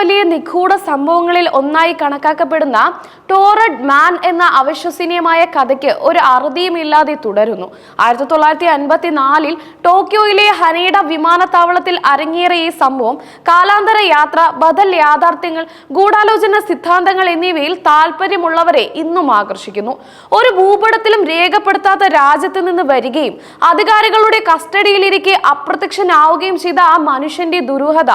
വലിയ നിഗൂഢ സംഭവങ്ങളിൽ ഒന്നായി കണക്കാക്കപ്പെടുന്ന ടോറഡ് മാൻ എന്ന അവിശ്വസനീയമായ കഥയ്ക്ക് ഒരു അറുതിയുമില്ലാതെ തുടരുന്നു. ആയിരത്തി തൊള്ളായിരത്തി അൻപത്തിനാലിൽ ടോക്കിയോയിലെ ഹനേഡ വിമാനത്താവളത്തിൽ അരങ്ങേറിയ ഈ സംഭവം കാലാന്തര യാത്ര ബദൽ യാഥാർത്ഥ്യങ്ങൾ ഗൂഢാലോചന സിദ്ധാന്തങ്ങൾ എന്നിവയിൽ താല്പര്യമുള്ളവരെ ഇന്നും ആകർഷിക്കുന്നു. ഒരു ഭൂപടത്തിലും രേഖപ്പെടുത്താത്ത രാജ്യത്ത് നിന്ന് വരികയും അധികാരികളുടെ കസ്റ്റഡിയിലിരിക്കെ അപ്രത്യക്ഷനാവുകയും ചെയ്ത ആ മനുഷ്യന്റെ ദുരൂഹത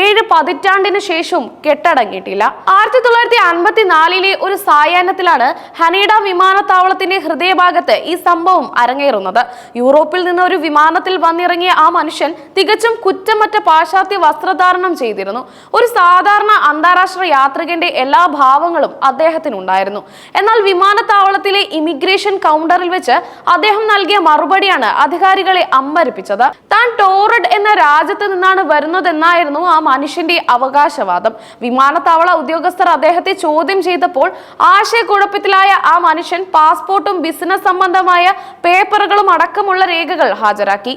ഏഴ് പതിറ്റാണ്ടിന് ശേഷവും കെട്ടടങ്ങിയിട്ടില്ല. ആയിരത്തി തൊള്ളായിരത്തി അൻപത്തി നാലിലെ ഒരു സായാഹ്നത്തിലാണ് ഹനീഡ വിമാനത്താവളത്തിന്റെ ഹൃദയഭാഗത്ത് ഈ സംഭവം അരങ്ങേറുന്നത്. യൂറോപ്പിൽ നിന്ന് ഒരു വിമാനത്തിൽ വന്നിറങ്ങിയ ആ മനുഷ്യൻ തികച്ചും കുറ്റമറ്റ പാശ്ചാത്യ വസ്ത്രധാരണം ചെയ്തിരുന്നു. ഒരു സാധാരണ അന്താരാഷ്ട്ര യാത്രികന്റെ എല്ലാ ഭാവങ്ങളും അദ്ദേഹത്തിനുണ്ടായിരുന്നു. എന്നാൽ വിമാനത്താവളത്തിലെ ഇമിഗ്രേഷൻ കൗണ്ടറിൽ വെച്ച് അദ്ദേഹം നൽകിയ മറുപടിയാണ് അധികാരികളെ അമ്പരപ്പിച്ചത്. താൻ ടോറഡ് എന്ന രാജ്യത്ത് നിന്നാണ് വരുന്നതെന്നായിരുന്നു ആ മനുഷ്യന്റെ അവകാശവാദം. വിമാനത്താവള ഉദ്യോഗസ്ഥർ അദ്ദേഹത്തെ ചോദ്യം ചെയ്തപ്പോൾ ആശയക്കുഴപ്പത്തിലായ ആ മനുഷ്യൻ പാസ്പോർട്ടും ബിസിനസ് സംബന്ധമായ പേപ്പറുകളും അടക്കമുള്ള രേഖകൾ ഹാജരാക്കി.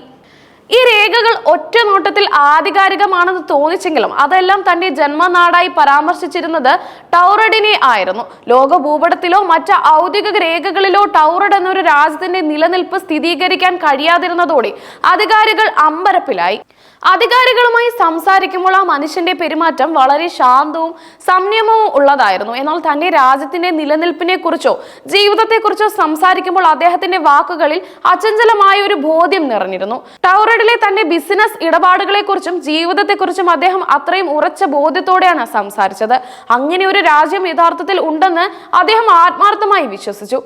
ഈ രേഖകൾ ഒറ്റ നോട്ടത്തിൽ ആധികാരികമാണെന്ന് തോന്നിച്ചെങ്കിലും അതെല്ലാം തന്റെ ജന്മനാടായി പരാമർശിച്ചിരുന്നത് ടൗറഡിനെ ആയിരുന്നു. ലോക ഭൂപടത്തിലോ മറ്റ് ഔദ്യോഗിക രേഖകളിലോ ടൗറഡ് എന്നൊരു രാജ്യത്തിന്റെ നിലനിൽപ്പ് സ്ഥിരീകരിക്കാൻ കഴിയാതിരുന്നതോടെ അധികാരികൾ അമ്പരപ്പിലായി. അധികാരികളുമായി സംസാരിക്കുമ്പോൾ ആ മനുഷ്യന്റെ പെരുമാറ്റം വളരെ ശാന്തവും സംയമവും ഉള്ളതായിരുന്നു. എന്നാൽ തന്റെ രാജ്യത്തിന്റെ നിലനിൽപ്പിനെ കുറിച്ചോ ജീവിതത്തെക്കുറിച്ചോ സംസാരിക്കുമ്പോൾ അദ്ദേഹത്തിന്റെ വാക്കുകളിൽ അചഞ്ചലമായ ഒരു ബോധ്യം നിറഞ്ഞിരുന്നു. ടൗറഡിലെ തന്റെ ബിസിനസ് ഇടപാടുകളെ കുറിച്ചും ജീവിതത്തെക്കുറിച്ചും അദ്ദേഹം അത്രയും ഉറച്ച ബോധ്യത്തോടെയാണ് സംസാരിച്ചത്. അങ്ങനെ ഒരു രാജ്യം യഥാർത്ഥത്തിൽ ഉണ്ടെന്ന് അദ്ദേഹം ആത്മാർത്ഥമായി വിശ്വസിച്ചു.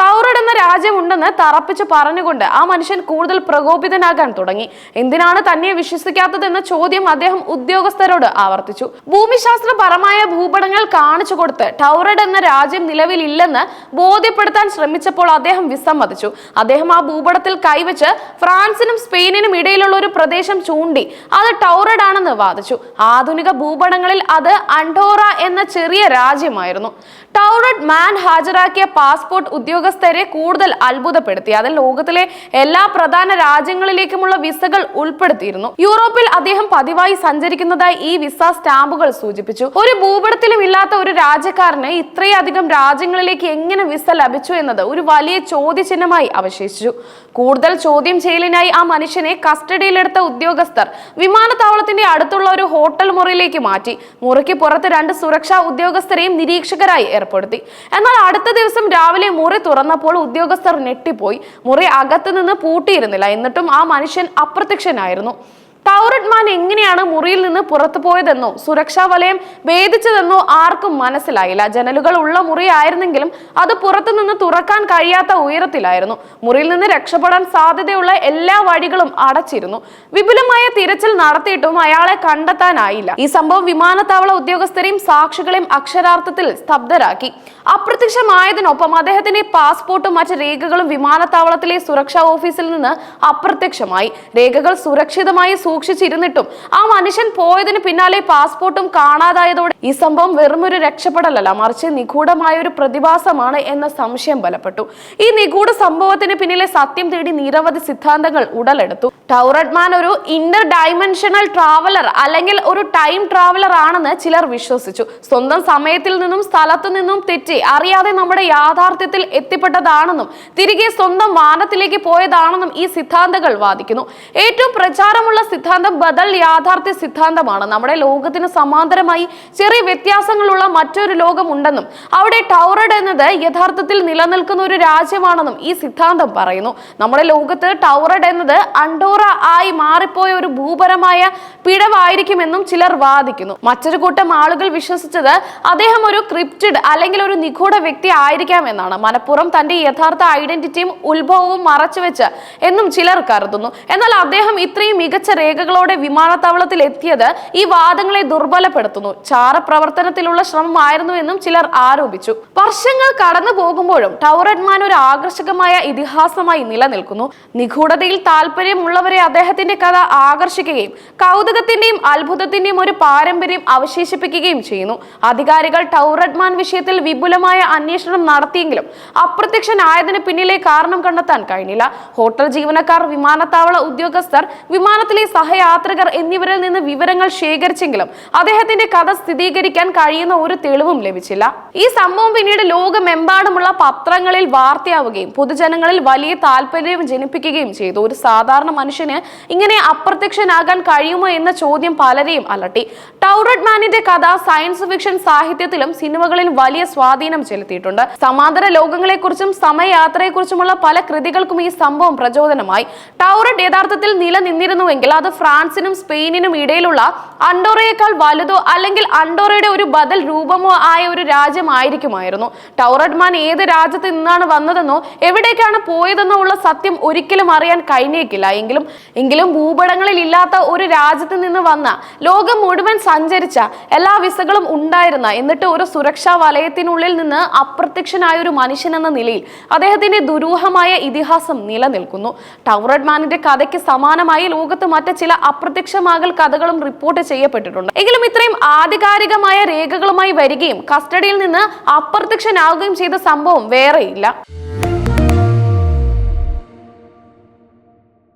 ടൗറഡ് എന്ന രാജ്യം ഉണ്ടെന്ന് തറപ്പിച്ച് പറഞ്ഞുകൊണ്ട് ആ മനുഷ്യൻ കൂടുതൽ പ്രകോപിതനാകാൻ തുടങ്ങി. എന്തിനാണ് തന്നെ വിശ്വസിക്കാത്തതെന്ന ചോദ്യം അദ്ദേഹം ഉദ്യോഗസ്ഥരോട് ആവർത്തിച്ചു. ഭൂമിശാസ്ത്രപരമായ ഭൂപടങ്ങൾ കാണിച്ചു കൊടുത്ത് ടൗറഡ് എന്ന രാജ്യം നിലവിലില്ലെന്ന് ബോധ്യപ്പെടുത്താൻ ശ്രമിച്ചപ്പോൾ അദ്ദേഹം വിസമ്മതിച്ചു. അദ്ദേഹം ആ ഭൂപടത്തിൽ കൈവച്ച് ഫ്രാൻസിനും സ്പെയിനിനും ഇടയിലുള്ള ഒരു പ്രദേശം ചൂണ്ടി അത് ടൗറഡ് ആണെന്ന് വാദിച്ചു. ആധുനിക ഭൂപടങ്ങളിൽ അത് അണ്ടോറ എന്ന ചെറിയ രാജ്യമായിരുന്നു. ടൗറഡ് മാൻ ഹാജരാക്കിയ പാസ്പോർട്ട് ഉദ്യോഗസ്ഥരെ കൂടുതൽ അത്ഭുതപ്പെടുത്തി. അതിൽ ലോകത്തിലെ എല്ലാ പ്രധാന രാജ്യങ്ങളിലേക്കുമുള്ള വിസകൾ ഉൾപ്പെടുത്തിയിരുന്നു. യൂറോപ്പിൽ അദ്ദേഹം പതിവായി സഞ്ചരിക്കുന്നതായി ഈ വിസ സ്റ്റാമ്പുകൾ സൂചിപ്പിച്ചു. ഒരു ഭൂപടത്തിലും ഇല്ലാത്ത ഒരു രാജ്യക്കാരന് ഇത്രയധികം രാജ്യങ്ങളിലേക്ക് എങ്ങനെ വിസ ലഭിച്ചു എന്നത് ഒരു വലിയ ചോദ്യചിഹ്നമായി അവശേഷിച്ചു. കൂടുതൽ ചോദ്യം ചെയ്യലിനായി ആ മനുഷ്യനെ കസ്റ്റഡിയിലെടുത്ത ഉദ്യോഗസ്ഥർ വിമാനത്താവളത്തിന്റെ അടുത്തുള്ള ഒരു ഹോട്ടൽ മുറിയിലേക്ക് മാറ്റി. മുറിക്ക് പുറത്ത് രണ്ട് സുരക്ഷാ ഉദ്യോഗസ്ഥരെയും നിരീക്ഷകരായി ഏർപ്പെടുത്തി. എന്നാൽ അടുത്ത ദിവസം രാവിലെ മുറി തുറന്നപ്പോൾ ഉദ്യോഗസ്ഥർ ഞെട്ടിപ്പോയി. മുറി അകത്തുനിന്ന് പൂട്ടിയിരുന്നില്ല. എന്നിട്ടും ആ മനുഷ്യൻ അപ്രത്യക്ഷനായിരുന്നു. ടൗറഡ് മാൻ എങ്ങനെയാണ് മുറിയിൽ നിന്ന് പുറത്തു പോയതെന്നോ സുരക്ഷാ വലയം ഭേദിച്ചതെന്നോ ആർക്കും മനസ്സിലായില്ല. ജനലുകൾ ഉള്ള മുറിയായിരുന്നെങ്കിലും അത് പുറത്തു നിന്ന് തുറക്കാൻ കഴിയാത്ത ഉയരത്തിലായിരുന്നു. മുറിയിൽ നിന്ന് രക്ഷപ്പെടാൻ സാധ്യതയുള്ള എല്ലാ വഴികളും അടച്ചിരുന്നു. വിപുലമായ തിരച്ചിൽ നടത്തിയിട്ടും അയാളെ കണ്ടെത്താനായില്ല. ഈ സംഭവം വിമാനത്താവള ഉദ്യോഗസ്ഥരെയും സാക്ഷികളെയും അക്ഷരാർത്ഥത്തിൽ സ്തബ്ധരാക്കി. അപ്രത്യക്ഷമായതിനൊപ്പം അദ്ദേഹത്തിന്റെ പാസ്പോർട്ടും മറ്റ് രേഖകളും വിമാനത്താവളത്തിലെ സുരക്ഷാ ഓഫീസിൽ നിന്ന് അപ്രത്യക്ഷമായി. രേഖകൾ സുരക്ഷിതമായി സൂക്ഷിച്ചിരുന്നിട്ടും. ആ മനുഷ്യൻ പോയതിന് പിന്നാലെ പാസ്പോർട്ടും കാണാതായതോടെ ഈ സംഭവം വെറുമൊരു രക്ഷപ്പെടലല്ല മറിച്ച് നിഗൂഢമായ ഒരു പ്രതിഭാസമാണ് എന്ന സംശയം ബലപ്പെട്ടു. ഈ നിഗൂഢ സംഭവത്തിന് പിന്നിലെ സത്യം തേടി നിരവധി സിദ്ധാന്തങ്ങൾ ഉടലെടുത്തു. ടൗറഡ് മാൻ ഒരു ഇന്റർ ഡൈമെൻഷണൽ ട്രാവലർ അല്ലെങ്കിൽ ഒരു ടൈം ട്രാവലർ ആണെന്ന് ചിലർ വിശ്വസിച്ചു. സ്വന്തം സമയത്തിൽ നിന്നും സ്ഥലത്തു നിന്നും തെറ്റി അറിയാതെ നമ്മുടെ യാഥാർത്ഥ്യത്തിൽ എത്തിപ്പെട്ടതാണെന്നും തിരികെ സ്വന്തം വാനത്തിലേക്ക് പോയതാണെന്നും ഈ സിദ്ധാന്തങ്ങൾ വാദിക്കുന്നു. ഏറ്റവും പ്രചാരമുള്ള സിദ്ധാന്തം ബദൽ യാഥാർത്ഥ്യ സിദ്ധാന്തമാണ്. നമ്മുടെ ലോകത്തിന് സമാന്തരമായി ചെറിയ വ്യത്യാസങ്ങളുള്ള മറ്റൊരു ലോകം ഉണ്ടെന്നും അവിടെ ടൗറഡ് എന്നത് യഥാർത്ഥത്തിൽ നിലനിൽക്കുന്ന ഒരു രാജ്യമാണെന്നും ഈ സിദ്ധാന്തം പറയുന്നു. നമ്മുടെ ലോകത്ത് ടൗറഡ് എന്നത് അണ്ടോറ ആയി മാറിപ്പോയ ഒരു ഭൂപരമായ പിഴവായിരിക്കുമെന്നും ചിലർ വാദിക്കുന്നു. മറ്റൊരു കൂട്ടം ആളുകൾ വിശ്വസിച്ചത് അദ്ദേഹം ഒരു ക്രിപ്റ്റഡ് അല്ലെങ്കിൽ ഒരു നിഗൂഢ വ്യക്തി ആയിരിക്കാം എന്നാണ് മനഃപൂർവം തന്റെ യഥാർത്ഥ ഐഡന്റിറ്റിയും ഉത്ഭവവും മറച്ചുവെച്ച് എന്നും ചിലർ കരുതുന്നു. എന്നാൽ അദ്ദേഹം ഇത്രയും മികച്ച രേഖകളോടെ വിമാനത്താവളത്തിൽ എത്തിയത് ഈ വാദങ്ങളെ ദുർബലപ്പെടുത്തുന്നു. ചാരപ്രവർത്തനത്തിലുള്ള ശ്രമമായിരുന്നു എന്നും ചിലർ ആരോപിച്ചു. വർഷങ്ങൾ കടന്നു പോകുമ്പോഴും ടൗറഡ്മാൻ ഒരു ആകർഷകമായ ഇതിഹാസമായി നിലനിൽക്കുന്നു. നിഗൂഢതയിൽ താല്പര്യമുള്ളവർ വായിക്കുന്നവരെ അദ്ദേഹത്തിന്റെ കഥ ആകർഷിക്കുകയും കൗതുകത്തിന്റെയും അത്ഭുതത്തിന്റെയും ഒരു പാരമ്പര്യം അവശേഷിപ്പിക്കുകയും ചെയ്യുന്നു. അധികാരികൾ ടൗറഡ്മാൻ വിഷയത്തിൽ വിപുലമായ അന്വേഷണം നടത്തിയെങ്കിലും അപ്രത്യക്ഷനായതിന് പിന്നിലെ കാരണം കണ്ടെത്താൻ കഴിഞ്ഞില്ല. ഹോട്ടൽ ജീവനക്കാർ വിമാനത്താവള ഉദ്യോഗസ്ഥർ വിമാനത്തിലെ സഹയാത്രികർ എന്നിവരിൽ നിന്ന് വിവരങ്ങൾ ശേഖരിച്ചെങ്കിലും അദ്ദേഹത്തിന്റെ കഥ സ്ഥിരീകരിക്കാൻ കഴിയുന്ന ഒരു തെളിവും ലഭിച്ചില്ല. ഈ സംഭവം പിന്നീട് ലോകമെമ്പാടുമുള്ള പത്രങ്ങളിൽ വാർത്തയാവുകയും പൊതുജനങ്ങളിൽ വലിയ താല്പര്യം ജനിപ്പിക്കുകയും ചെയ്തു. ഒരു സാധാരണ മനുഷ്യന് ഇങ്ങനെ അപ്രത്യക്ഷനാകാൻ കഴിയുമോ എന്ന ചോദ്യം പലരെയും അലട്ടി. ടൗറഡ് മാനിന്റെ കഥ സയൻസ് ഫിക്ഷൻ സാഹിത്യത്തിലും സിനിമകളിലും വലിയ സ്വാധീനം ചെലുത്തിയിട്ടുണ്ട്. സമാന്തര ലോകങ്ങളെക്കുറിച്ചും സമയയാത്രയെക്കുറിച്ചുമുള്ള പല കൃതികൾക്കും ഈ സംഭവം പ്രചോദനമായി. ടൗറഡ് യഥാർത്ഥത്തിൽ നിലനിന്നിരുന്നുവെങ്കിൽ അത് ഫ്രാൻസിനും സ്പെയിനിനും ഇടയിലുള്ള അണ്ടോറയേക്കാൾ വലുതോ അല്ലെങ്കിൽ അണ്ടോറയുടെ ഒരു ബദൽ രൂപമോ ആയ ഒരു രാജ്യമായിരിക്കുമായിരുന്നു. ടൗറഡ് മാൻ ഏത് രാജ്യത്ത് നിന്നാണ് വന്നതെന്നോ എവിടേക്കാണ് പോയതെന്നോ ഉള്ള സത്യം ഒരിക്കലും അറിയാൻ കഴിഞ്ഞേക്കില്ല. എങ്കിലും എങ്കിലും ഭൂപടങ്ങളിൽ ഇല്ലാത്ത ഒരു രാജ്യത്ത് നിന്ന് വന്ന ലോകം മുഴുവൻ സഞ്ചരിച്ച എല്ലാ വിസകളും ഉണ്ടായിരുന്ന എന്നിട്ട് ഒരു സുരക്ഷാ വലയത്തിനുള്ളിൽ നിന്ന് അപ്രത്യക്ഷനായ ഒരു മനുഷ്യൻ എന്ന നിലയിൽ അദ്ദേഹത്തിന്റെ ദുരൂഹമായ ഇതിഹാസം നിലനിൽക്കുന്നു. ടൗറഡ് മാനിന്റെ കഥയ്ക്ക് സമാനമായി ലോകത്ത് മറ്റ് ചില അപ്രത്യക്ഷമാകൽ കഥകളും റിപ്പോർട്ട് ചെയ്യപ്പെട്ടിട്ടുണ്ട്. എങ്കിലും ഇത്രയും ആധികാരികമായ രേഖകളുമായി വരികയും കസ്റ്റഡിയിൽ നിന്ന് അപ്രത്യക്ഷനാകുകയും ചെയ്ത സംഭവം വേറെയില്ല.